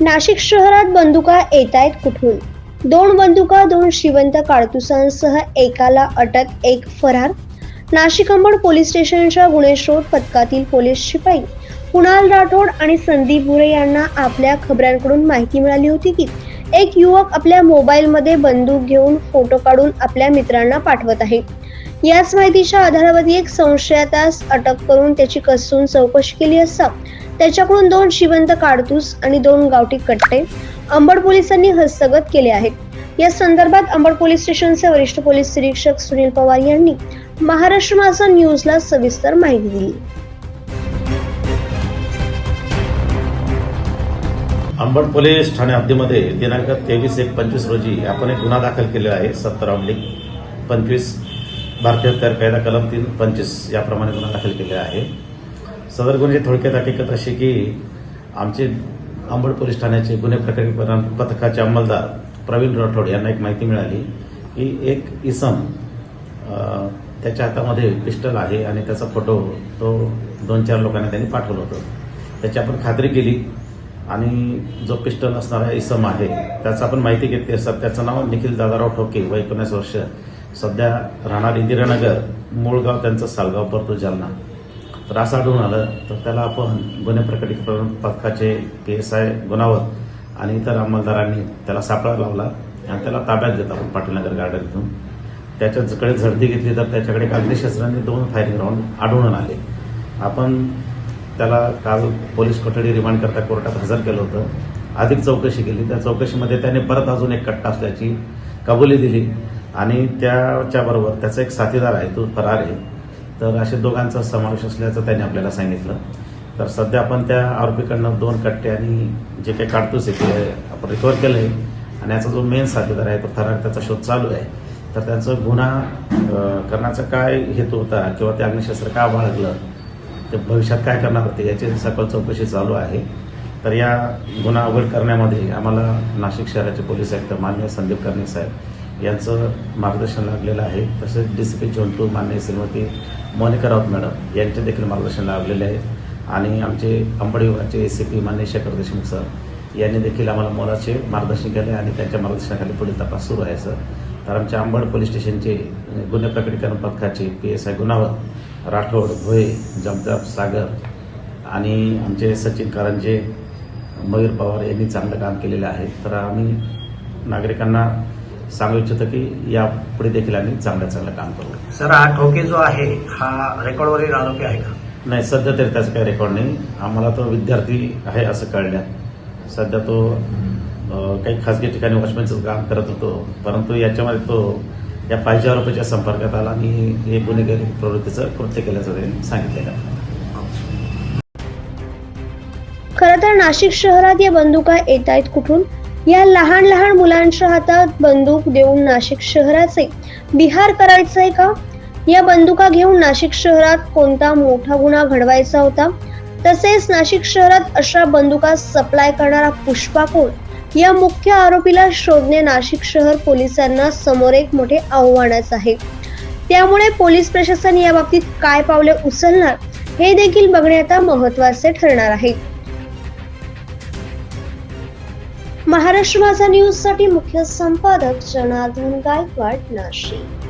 नाशिक शहरात बंदुका येत आहेत कुठून? दोन बंदुका दोन श्रीवंत काडतुसांसह एकाला अटक एक फरार. नाशिक अंबड पोलीस स्टेशनच्या गुन्हे शोध पथकातील पोलीस शिपाई कुणाल राठोड आणि संदीप भुरे यांना आपल्या खबऱ्यांकडून माहिती मिळाली होती की एक युवक आपल्या मोबाईलमध्ये बंदूक घेऊन फोटो काढून आपल्या मित्रांना पाठवत आहे. याच माहितीच्या आधारावरती एक संशयातास अटक करून त्याची कसून चौकशी केली असता त्याच्याकडून दोन शिवंत काडतूस आणि दोन गावठी कट्टे अंबड पोलिसांनी हस्तगत केले आहेत. या संदर्भात अंबड पोलीस स्टेशनचे वरिष्ठ पोलीस निरीक्षक सुनील पवार यांनी महाराष्ट्र मासा न्यूजला सविस्तर माहिती दिली. अंबड पोलीस ठाणे हद्दीमध्ये दिनांक तेवीस एक पंचवीस रोजी आपण एक गुन्हा दाखल केलेला आहे. सत्तर ऑब्लिक पंचवीस भारतीय हत्यार कायदा कलम तीन पंचवीस याप्रमाणे गुन्हा दाखल केलेला आहे. सदर गुन्ह्याची थोडक्यात हकीकत अशी की आमचे अंबड पोलीस ठाण्याचे गुन्हे प्रकटीकरण पथकाचे अंमलदार प्रवीण राठोड यांना एक माहिती मिळाली. की एक इसम त्याच्या हातामध्ये पिस्टल आहे आणि त्याचा फोटो तो दोन चार लोकांना त्यांनी पाठवलं होतं. त्याची आपण खात्री केली. आणि जो पिस्टल असणारा इसम आहे त्याचं आपण माहिती घेतली असतात त्याचं नाव निखिल दादाराव ठोके व एकोणीस वर्ष. सध्या राहणार इंदिरानगर मूळ गाव त्यांचं सालगाव परतो जालना. तर असं आढळून आलं तर त्याला आपण गुन्हे प्रकटीकरण पथकाचे पी एस आय गुणावत आणि इतर अंमलदारांनी त्याला सापळा लावला आणि त्याला ताब्यात घेत आपण पाटीलनगर गार्डनतून त्याच्याकडे झडती घेतली तर त्याच्याकडे कागदी अग्निशस्त्रांनी दोन फायरिंग राऊंड आढळून आले. आपण त्याला काल पोलीस कोठडी रिमांड करता कोर्टात हजर केलं होतं. अधिक चौकशी केली. त्या चौकशीमध्ये त्याने परत अजून एक कट्टा असल्याची कबुली दिली. आणि त्याच्याबरोबर त्याचा एक साथीदार आहे तो फरार आहे. तर असे दोघांचा समावेश असल्याचं त्यांनी आपल्याला सांगितलं. तर सध्या आपण त्या आरोपीकडनं दोन कट्टे आणि जे काही काढतोच आहे ते आपण रिकवर केलं आहे आणि याचा जो मेन साथीदार आहे तो फरार त्याचा शोध चालू आहे. तर त्यांचा गुन्हा करण्याचा काय हेतू होता किंवा ते अग्निशस्त्र का बाळगलं? ते भविष्यात काय करणार होते याची सखोल चौकशी चालू आहे. तर या गुन्हा उघड करण्यामध्ये आम्हाला नाशिक शहराचे पोलीस आयुक्त मान्य संदीप कर्णे साहेब यांचं मार्गदर्शन लाभलेलं आहे. तसेच D C P zone two मान्य श्रीमती मोनिका राऊत मॅडम यांचे देखील मार्गदर्शन लाभलेले आहे. आणि आमचे अंबड विभागाचे ए सी पी मान्य शेखर देशमुख सर यांनी देखील आम्हाला मोलाचे मार्गदर्शन केले आणि त्यांच्या मार्गदर्शनाखाली पुढील तपास सुरू आहे सर. तर आमच्या अंबड पोलीस स्टेशनचे गुन्हे प्रकटीकरण पथकाचे पी एस आय गुन्हावर राठोड भोये जगदाप सागर आणि आमचे सचिन कारंजे मयूर पवार यांनी चांगलं काम केलेलं आहे. तर आम्ही नागरिकांना सांगू इच्छितो की यापुढे देखील आम्ही चांगलं चांगलं काम करू. सर हा ठोके जो आहे हा रेकॉर्डवरील आरोपी आहे का? नाही सध्या तरी त्याचं काही रेकॉर्ड नाही. आम्हाला तो विद्यार्थी आहे असं कळण्यात सध्या तो काही खाजगी ठिकाणी वॉचमॅनचं काम करत होतो. परंतु याच्यामध्ये तो या पाहिजे आरोपीच्या संपर्कात आला. आणि हे गुन्हेगारी प्रवृत्तीचं कृत्य केल्याचं त्यांनी सांगितलेलं खरं तर नाशिक शहरात या बंदुका येत आहेत कुठून? या लहान लहान मुलांच्या हातात बंदूक देऊन नाशिक शहराचे बिहार करायचंय का? या बंदुका घेऊन नाशिक शहरात कोणता मोठा गुन्हा घडवायचा होता? तसेच नाशिक शहरात अशा बंदुका सप्लाय करणारा पुष्पा कोण? या मुख्य आरोपीला शोधणे नाशिक शहर पोलिसांना समोर एक मोठे आव्हानच आहे. त्यामुळे पोलीस प्रशासन या बाबतीत काय पावले उचलणार हे देखील बघणे आता महत्त्वाचे ठरणार आहे. महाराष्ट्र माझा न्यूजसाठी मुख्य संपादक जनार्दन गायकवाड नाशिक.